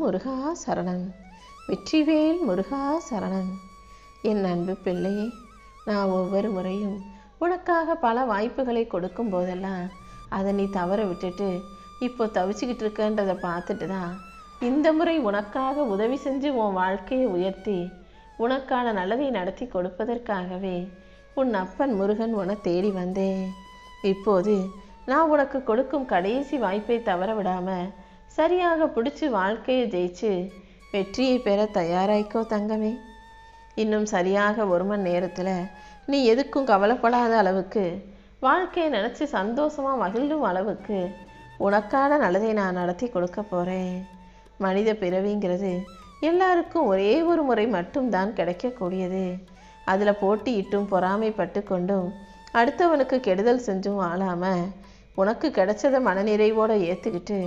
முருகா சரணன் வெற்றிவேல் முருகா சரணன் என் அன்பு பிள்ளையே நான் ஒவ்வொரு முறையும் உனக்காக பல வாய்ப்புகளை கொடுக்கும் போதெல்லாம் அதை நீ தவற விட்டுட்டு இப்போ தவிச்சுக்கிட்டு இருக்கன்றதை பார்த்துட்டு தான் இந்த முறை உனக்காக உதவி செஞ்சு உன் வாழ்க்கையை உயர்த்தி உனக்கான நல்லதை நடத்தி கொடுப்பதற்காகவே உன் அப்பன் முருகன் உன்னை தேடி வந்தேன். இப்போது நான் உனக்கு கொடுக்கும் கடைசி வாய்ப்பை தவற விடாமல் சரியாக பிடிச்சி வாழ்க்கையை ஜெயிச்சு வெற்றியை பெற தயாராய்க்கோ தங்கமே. இன்னும் சரியாக ஒரு மணி நேரத்தில் நீ எதுக்கும் கவலைப்படாத அளவுக்கு வாழ்க்கையை நினச்சி சந்தோஷமாக மகிழும் அளவுக்கு உனக்கான நல்லதை நான் நடத்தி கொடுக்க போகிறேன் மனித பிறவிங்கிறது எல்லாருக்கும் ஒரே ஒரு முறை மட்டும்தான் கிடைக்கக்கூடியது. அதில் போட்டியிட்டும் பொறாமைப்பட்டு கொண்டும் அடுத்தவனுக்கு கெடுதல் செஞ்சும் ஆளாமல் உனக்கு கிடைச்சதை மனநிறைவோடு ஏற்றுக்கிட்டு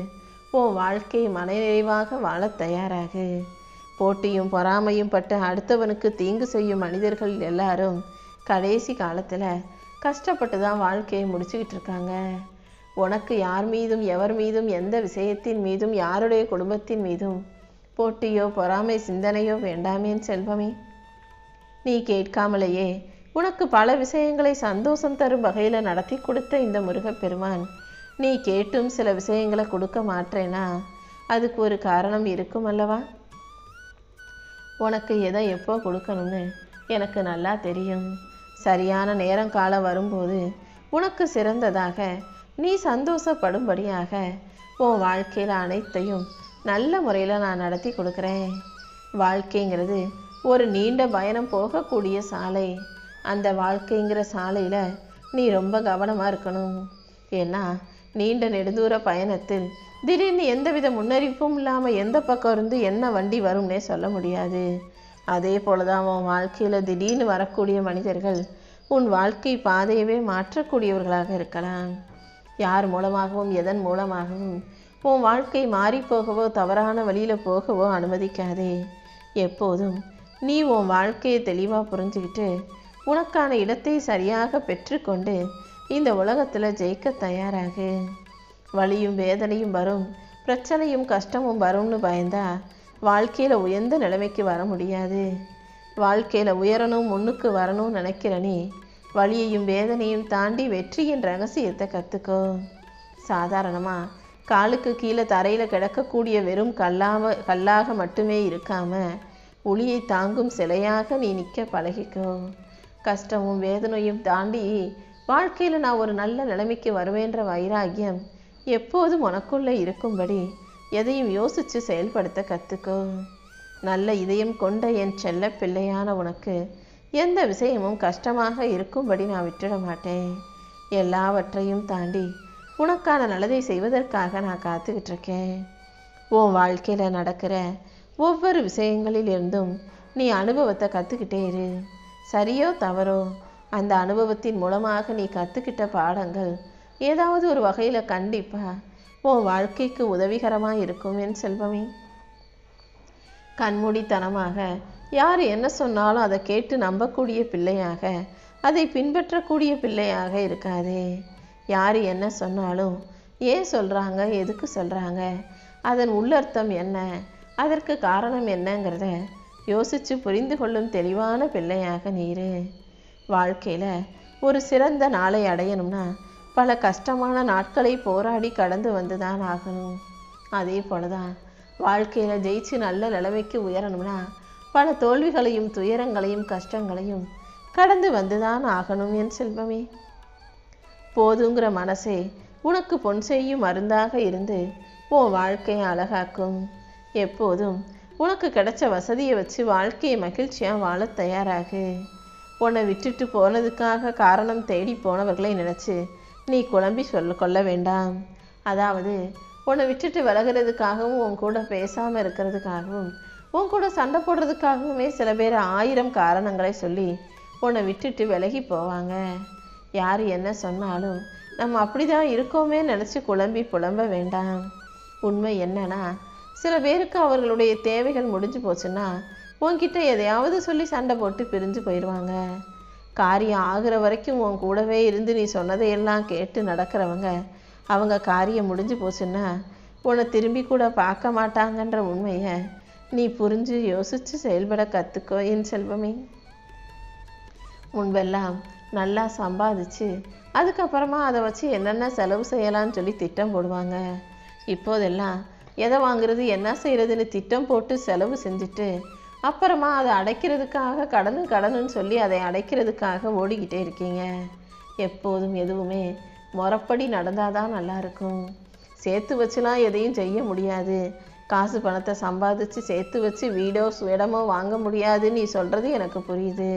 உன் வாழ்க்கை மனநிறைவாக வாழ தயாராகு. போட்டியும் பொறாமையும் பட்டு அடுத்தவனுக்கு தீங்கு செய்யும் மனிதர்கள் எல்லாரும் கடைசி காலத்தில் கஷ்டப்பட்டு தான் வாழ்க்கையை முடிச்சுக்கிட்டு இருக்காங்க. உனக்கு யார் மீதும் எவர் மீதும் எந்த விஷயத்தின் மீதும் யாருடைய குடும்பத்தின் மீதும் போட்டியோ பொறாமை சிந்தனையோ வேண்டாமேன் செல்வமே. நீ கேட்காமலேயே உனக்கு பல விஷயங்களை சந்தோஷம் தரும் வகையில் நடத்தி கொடுத்த இந்த முருகப்பெருமான் நீ கேட்டும் சில விஷயங்களை கொடுக்க மாட்டேனா? அதுக்கு ஒரு காரணம் இருக்கும் அல்லவா? உனக்கு எதை எப்போ கொடுக்கணும்னு எனக்கு நல்லா தெரியும். சரியான நேரம் காலம் வரும்போது உனக்கு சிறந்ததாக நீ சந்தோஷப்படும்படியாக உன் வாழ்க்கையில் அனைத்தையும் நல்ல முறையில் நான் நடத்தி கொடுக்குறேன். வாழ்க்கைங்கிறது ஒரு நீண்ட பயணம் போகக்கூடிய சாலை. அந்த வாழ்க்கைங்கிற சாலையில் நீ ரொம்ப கவனமாக இருக்கணும். ஏன்னா நீண்ட நெடுந்தூர பயணத்தில் திடீர்னு எந்தவித முன்னறிவிப்பும் இல்லாமல் எந்த பக்கம் இருந்து என்ன வண்டி வரும்னே சொல்ல முடியாது. அதே போல தான் உன் வாழ்க்கையில் திடீர்னு வரக்கூடிய மனிதர்கள் உன் வாழ்க்கை பாதையவே மாற்றக்கூடியவர்களாக இருக்கலாம். யார் மூலமாகவும் எதன் மூலமாகவும் உன் வாழ்க்கை மாறிப்போகவோ தவறான வழியில் போகவோ அனுமதிக்காதே. எப்போதும் நீ உன் வாழ்க்கையை தெளிவாக புரிஞ்சுக்கிட்டு உனக்கான இடத்தை சரியாக பெற்றுக்கொண்டு இந்த உலகத்தில் ஜெயிக்க தயாராகு. வலியும் வேதனையும் வரும். பிரச்சனையும் கஷ்டமும் வரும்னு பயந்தா வாழ்க்கையில் உயர்ந்த நிலைமைக்கு வர முடியாது. வாழ்க்கையில் உயரணும் முன்னுக்கு வரணும்னு நினைக்கிற நீ வலியையும் வேதனையும் தாண்டி வெற்றியின் ரகசியத்தை கற்றுக்கோ சாதாரணமாக காலுக்கு கீழே தரையில் கிடக்கக்கூடிய வெறும் கல்லாம கல்லாக மட்டுமே இருக்காமல் ஒளியை தாங்கும் சிலையாக நீ நிற்க பழகிக்கோ. கஷ்டமும் வேதனையும் தாண்டி வாழ்க்கையில் நான் ஒரு நல்ல நிலைமைக்கு வருவேன்ற வைராகியம் எப்போதும் உனக்குள்ளே இருக்கும்படி எதையும் யோசித்து செயல்படுத்த கற்றுக்கோ நல்ல இதயம் கொண்ட என் செல்ல பிள்ளையான உனக்கு எந்த விஷயமும் கஷ்டமாக இருக்கும்படி நான் விட்டுட மாட்டேன். எல்லாவற்றையும் தாண்டி உனக்கான நல்லதை செய்வதற்காக நான் காத்துக்கிட்டு இருக்கேன். உன் வாழ்க்கையில் நடக்கிற ஒவ்வொரு விஷயங்களிலிருந்தும் நீ அனுபவத்தை கற்றுக்கிட்டே இரு. சரியோ தவறோ அந்த அனுபவத்தின் மூலமாக நீ கற்றுக்கிட்ட பாடங்கள் ஏதாவது ஒரு வகையில் கண்டிப்பாக உன் வாழ்க்கைக்கு உதவிகரமாக இருக்கும் என் செல்வமே. கண்மூடித்தனமாக யார் என்ன சொன்னாலும் அதை கேட்டு நம்பக்கூடிய பிள்ளையாக அதை பின்பற்றக்கூடிய பிள்ளையாக இருக்காதே. யார் என்ன சொன்னாலும் ஏன் சொல்கிறாங்க எதுக்கு சொல்கிறாங்க அதன் உள்ளர்த்தம் என்ன அதற்கு காரணம் என்னங்கிறத யோசித்து புரிந்து கொள்ளும் தெளிவான பிள்ளையாக நீரு. வாழ்க்கையில் ஒரு சிறந்த நாளை அடையணும்னா பல கஷ்டமான நாட்களை போராடி கடந்து வந்து தான் ஆகணும். அதே போல தான் வாழ்க்கையில் ஜெயிச்சு நல்ல நிலைமைக்கு உயரணும்னா பல தோல்விகளையும் துயரங்களையும் கஷ்டங்களையும் கடந்து வந்து தான் ஆகணும் என் செல்வமே. போதுங்கிற மனசே உனக்கு பொன் செய்யும் மருந்தாக இருந்து உன் வாழ்க்கையை அழகாக்கும். எப்போதும் உனக்கு கிடைச்ச வசதியை வச்சு வாழ்க்கையை மகிழ்ச்சியாக வாழ தயாராகு. உன்னை விட்டுட்டு போனதுக்காக காரணம் தேடி போனவர்களை நினச்சி நீ குழம்பி சொல்ல கொள்ள வேண்டாம். அதாவது உன்னை விட்டுட்டு விலகிறதுக்காகவும் உன் கூட பேசாமல் இருக்கிறதுக்காகவும் உன் கூட சண்டை போடுறதுக்காகவுமே சில பேர் ஆயிரம் காரணங்களை சொல்லி உன்னை விட்டுட்டு விலகி போவாங்க. யார் என்ன சொன்னாலும் நம்ம அப்படி தான் இருக்கோமே நினச்சி குழம்பி புலம்ப வேண்டாம். உண்மை என்னன்னா சில பேருக்கு அவர்களுடைய தேவைகள் முடிஞ்சு போச்சுன்னா உன்கிட்ட எதையாவது சொல்லி சண்டை போட்டு பிரிஞ்சு போயிடுவாங்க காரியம் ஆகிற வரைக்கும் உன் கூடவே இருந்து நீ சொன்னதையெல்லாம் கேட்டு நடக்கிறவங்க அவங்க காரியம் முடிஞ்சு போச்சுன்னா உன்னை திரும்பி கூட பார்க்க மாட்டாங்கன்ற உண்மையை நீ புரிஞ்சு யோசித்து செயல்பட கற்றுக்கோ என் செல்வமே. முன்பெல்லாம் நல்லா சம்பாதிச்சு அதுக்கப்புறமா அதை வச்சு என்னென்ன செலவு செய்யலாம்னு சொல்லி திட்டம் போடுவாங்க. இப்போதெல்லாம் எதை வாங்குறது என்ன செய்கிறதுன்னு திட்டம் போட்டு செலவு செஞ்சுட்டு அப்புறமா அதை அடைக்கிறதுக்காக கடனு கடனுன்னு சொல்லி அதை அடைக்கிறதுக்காக ஓடிக்கிட்டே இருக்கீங்க. எப்போதும் எதுவுமே முறப்படி நடந்தால் தான் நல்லாயிருக்கும் சேர்த்து வச்சுலாம் எதையும் செய்ய முடியாது. காசு பணத்தை சம்பாதிச்சு சேர்த்து வச்சு வீடோ இடமோ வாங்க முடியாதுன்னு நீ சொல்கிறது எனக்கு புரியுது.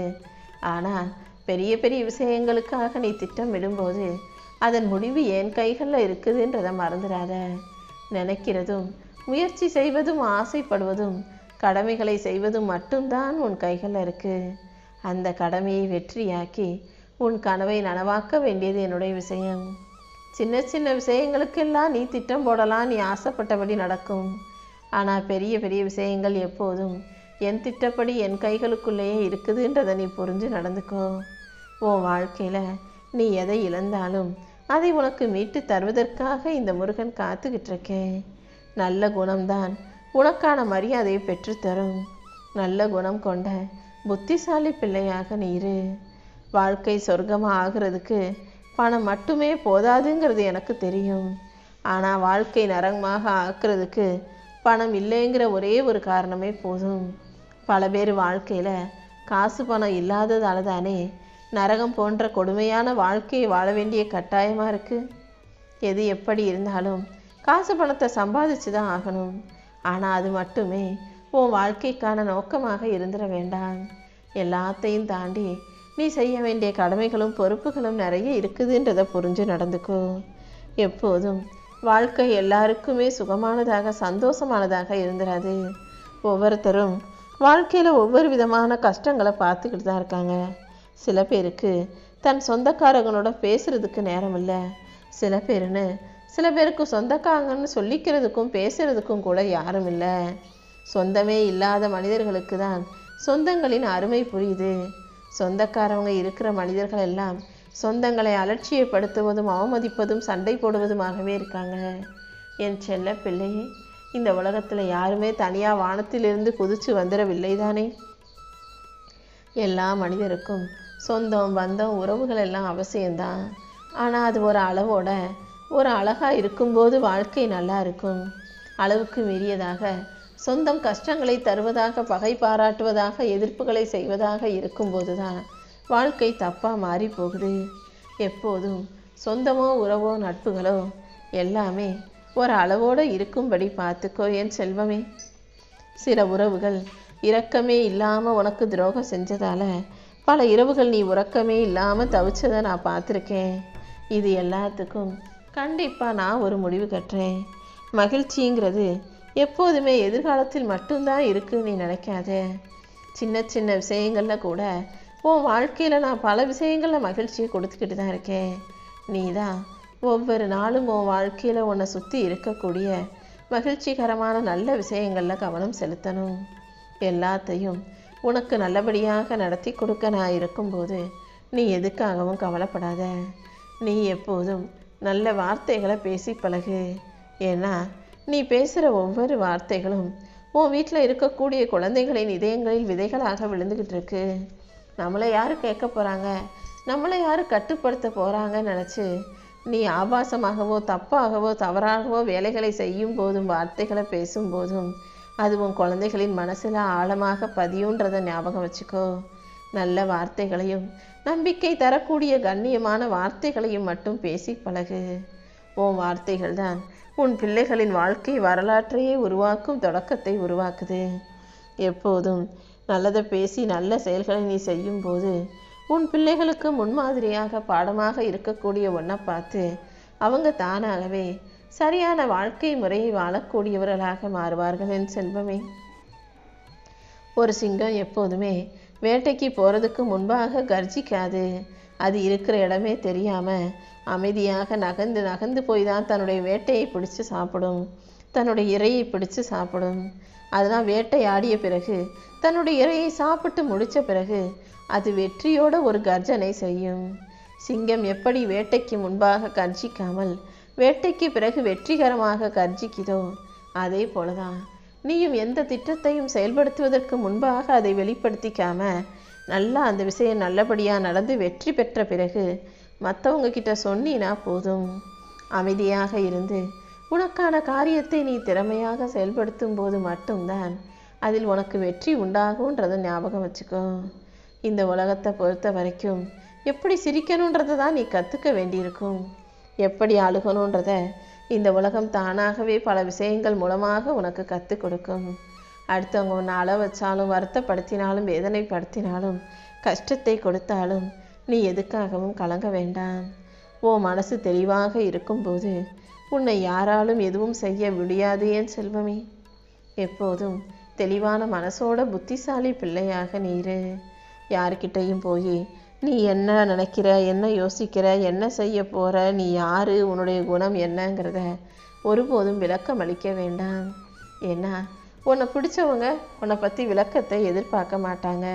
ஆனால் பெரிய பெரிய விஷயங்களுக்காக நீ திட்டமிடும்போது அதன் முடிவு என் கைகளில் இருக்குதுன்றதை மறந்துடாத. நினைக்கிறதும் முயற்சி செய்வதும் ஆசைப்படுவதும் கடமைகளை செய்வதும் மட்டும்தான் உன் கைகளில் இருக்கு. அந்த கடமையை வெற்றியாக்கி உன் கனவை நனவாக்க வேண்டியது என்னுடைய விஷயம். சின்ன சின்ன விஷயங்களுக்கெல்லாம் நீ திட்டம் போடலாம் நீ ஆசைப்பட்டபடி நடக்கும். ஆனால் பெரிய பெரிய விஷயங்கள் எப்போதும் என் திட்டப்படி என் கைகளுக்குள்ளேயே இருக்குதுன்றதை நீ புரிஞ்சு நடந்துக்கோ. உன் வாழ்க்கையில் நீ எதை இழந்தாலும் அதை உனக்கு மீட்டு தருவதற்காக இந்த முருகன் காத்துக்கிட்டு இருக்கேன் நல்ல குணம்தான் உனக்கான மரியாதையை பெற்றுத்தரும். நல்ல குணம் கொண்ட புத்திசாலி பிள்ளையாக நீ இரு வாழ்க்கை சொர்க்கமாக ஆகிறதுக்கு பணம் மட்டுமே போதாதுங்கிறது எனக்கு தெரியும். ஆனால் வாழ்க்கை நரகமாக ஆக்குறதுக்கு பணம் இல்லைங்கிற ஒரே ஒரு காரணமே போதும். பல பேர் வாழ்க்கையில் காசு பணம் இல்லாததால தானே நரகம் போன்ற கொடுமையான வாழ்க்கையை வாழ வேண்டிய கட்டாயமாக இருக்குது எது எப்படி இருந்தாலும் காசு பணத்தை சம்பாதிச்சு தான் ஆகணும். ஆனால் அது மட்டுமே உன் வாழ்க்கைக்கான நோக்கமாக இருந்துட வேண்டாம். எல்லாத்தையும் தாண்டி நீ செய்ய வேண்டிய கடமைகளும் பொறுப்புகளும் நிறைய இருக்குதுன்றதை புரிஞ்சு நடந்துக்கோ. எப்போதும் வாழ்க்கை எல்லாருக்குமே சுகமானதாக சந்தோஷமானதாக இருந்துடாது ஒவ்வொருத்தரும் வாழ்க்கையில் ஒவ்வொரு விதமான கஷ்டங்களை பார்த்துக்கிட்டு தான் இருக்காங்க. சில பேருக்கு தன் சொந்தக்காரங்களோட பேசுறதுக்கு நேரம் இல்லை சில பேருன்னு சில பேருக்கு சொந்தக்காரங்கன்னு சொல்லிக்கிறதுக்கும் பேசுறதுக்கும் கூட யாரும் இல்லை. சொந்தமே இல்லாத மனிதர்களுக்கு தான் சொந்தங்களின் அருமை புரியுது. சொந்தக்காரவங்க இருக்கிற மனிதர்கள் எல்லாம் சொந்தங்களை அலட்சியப்படுத்துவதும் அவமதிப்பதும் சண்டை போடுவதுமாகவே இருக்காங்க. என் செல்ல பிள்ளையே இந்த உலகத்தில் யாருமே தனியாக வானத்திலிருந்து குதிச்சு வந்துடவில்லை தானே? எல்லா மனிதருக்கும் சொந்தம் பந்தம் உறவுகள் எல்லாம் அவசியம்தான். ஆனால் அது ஒரு அளவோட ஒரு அழகாக இருக்கும்போது வாழ்க்கை நல்லா இருக்கும். அளவுக்கு மீறியதாக சொந்தம் கஷ்டங்களை தருவதாக பகை பாராட்டுவதாக எதிர்ப்புகளை செய்வதாக இருக்கும்போது தான் வாழ்க்கை தப்பாக மாறி போகுது. எப்போதும் சொந்தமோ உறவோ நட்புகளோ எல்லாமே ஒரு அளவோடு இருக்கும்படி பார்த்துக்கோ என் செல்வமே? சில உறவுகள் இரக்கமே இல்லாமல் உனக்கு துரோகம் செஞ்சதால பல இரவுகள் நீ உறக்கமே இல்லாமல் தவிச்சதை நான் பார்த்துருக்கேன். இது எல்லாத்துக்கும் கண்டிப்பாக நான் ஒரு முடிவு கட்டுறேன். மகிழ்ச்சிங்கிறது எப்போதுமே எதிர்காலத்தில் மட்டும்தான் இருக்குன்னு நீ நினைக்காத. சின்ன சின்ன விஷயங்களில் கூட உன் வாழ்க்கையில் நான் பல விஷயங்களில் மகிழ்ச்சியை கொடுத்துக்கிட்டு தான் இருக்கேன். நீ தான் ஒவ்வொரு நாளும் உன் வாழ்க்கையில் உன்னை சுற்றி இருக்கக்கூடிய மகிழ்ச்சிகரமான நல்ல விஷயங்களில் கவனம் செலுத்தணும். எல்லாத்தையும் உனக்கு நல்லபடியாக நடத்தி கொடுக்க நான் இருக்கும்போது நீ எதுக்காகவும் கவலைப்படாத. நீ எப்போதும் நல்ல வார்த்தைகளை பேசி பழகு. ஏன்னா நீ பேசுகிற ஒவ்வொரு வார்த்தைகளும் உன் வீட்டில் இருக்கக்கூடிய குழந்தைகளின் இதயங்களில் விதைகளாக விழுந்துக்கிட்டு இருக்கு. நம்மளை யார் கேட்க போகிறாங்க நம்மளை யார் கட்டுப்படுத்த போகிறாங்கன்னு நினச்சி நீ ஆபாசமாகவோ தப்பாகவோ தவறாகவோ வேலைகளை செய்யும் போதும் வார்த்தைகளை பேசும்போதும் அது உன் குழந்தைகளின் மனசில் ஆழமாக பதியுன்றதை ஞாபகம் வச்சுக்கோ. நல்ல வார்த்தைகளையும் நம்பிக்கை தரக்கூடிய கண்ணியமான வார்த்தைகளையும் மட்டும் பேசி பழகு. உன் வார்த்தைகள் தான் உன் பிள்ளைகளின் வாழ்க்கை வரலாற்றையே உருவாக்கும் தொடக்கத்தை உருவாக்குது. எப்போதும் நல்லதை பேசி நல்ல செயல்களை நீ செய்யும்போது உன் பிள்ளைகளுக்கு முன்மாதிரியாக பாடமாக இருக்கக்கூடிய ஒன்றை பார்த்து அவங்க தானாகவே சரியான வாழ்க்கை முறையை வாழக்கூடியவர்களாக மாறுவார்கள் என் செல்வமே. ஒரு சிங்கம் எப்போதுமே வேட்டைக்கு போகிறதுக்கு முன்பாக கர்ஜிக்காது. அது இருக்கிற இடமே தெரியாமல் அமைதியாக நகர்ந்து நகர்ந்து போய் தான் தன்னுடைய வேட்டையை பிடிச்சு சாப்பிடும். தன்னுடைய இரையை பிடிச்சு சாப்பிடும். அதெல்லாம் வேட்டையாடிய பிறகு தன்னுடைய இரையை சாப்பிட்டு முடித்த பிறகு அது வெற்றியோட ஒரு கர்ஜனை செய்யும். சிங்கம் எப்படி வேட்டைக்கு முன்பாக கர்ஜிக்காமல் வேட்டைக்கு பிறகு வெற்றிகரமாக கர்ஜிக்குதோ அதே போலதான் நீயும் எந்த திட்டத்தையும் செயல்படுத்துவதற்கு முன்பாக அதை வெளிப்படுத்திக்காம நல்லா அந்த விஷயம் நல்லபடியாக நடந்து வெற்றி பெற்ற பிறகு மற்றவங்க கிட்ட சொன்னினா போதும். அமைதியாக இருந்து உனக்கான காரியத்தை நீ திறமையாக செயல்படுத்தும் போது மட்டும்தான் அதில் உனக்கு வெற்றி உண்டாகுன்றதை ஞாபகம் வச்சுக்கோ. இந்த உலகத்தை பொறுத்த வரைக்கும் எப்படி சிரிக்கணுன்றதை தான் நீ கற்றுக்க வேண்டியிருக்கும். எப்படி அழுகணுன்றத இந்த உலகம் தானாகவே பல விஷயங்கள் மூலமாக உனக்கு கற்றுக் கொடுக்கும். அடுத்தவங்க உன்னை அள வச்சாலும் வருத்தப்படுத்தினாலும் வேதனைப்படுத்தினாலும் கஷ்டத்தை கொடுத்தாலும் நீ எதுக்காகவும் கலங்க வேண்டாம். உன் மனசு தெளிவாக இருக்கும்போது உன்னை யாராலும் எதுவும் செய்ய முடியாது என் செல்வமே? எப்போதும் தெளிவான மனசோட புத்திசாலி பிள்ளையாக நீரு யார்கிட்டையும் போய் நீ என்ன நினைக்கிற? என்ன யோசிக்கிற? என்ன செய்ய போகிற நீ யார்? உன்னுடைய குணம் என்னங்கிறத ஒருபோதும் விளக்கம் அளிக்க வேண்டாம். ஏன்னா உன்னை பிடிச்சவங்க உன்னை பற்றி விளக்கத்தை எதிர்பார்க்க மாட்டாங்க.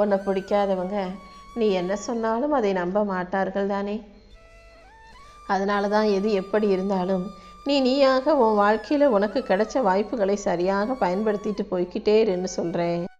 உன்னை பிடிக்காதவங்க நீ என்ன சொன்னாலும் அதை நம்ப மாட்டார்கள் தானே. அதனால தான் எது எப்படி இருந்தாலும் நீ நீயாக உன் வாழ்க்கையில் உனக்கு கிடைச்ச வாய்ப்புகளை சரியாக பயன்படுத்திட்டு போய்க்கிட்டே இருன்னு சொல்கிறேன்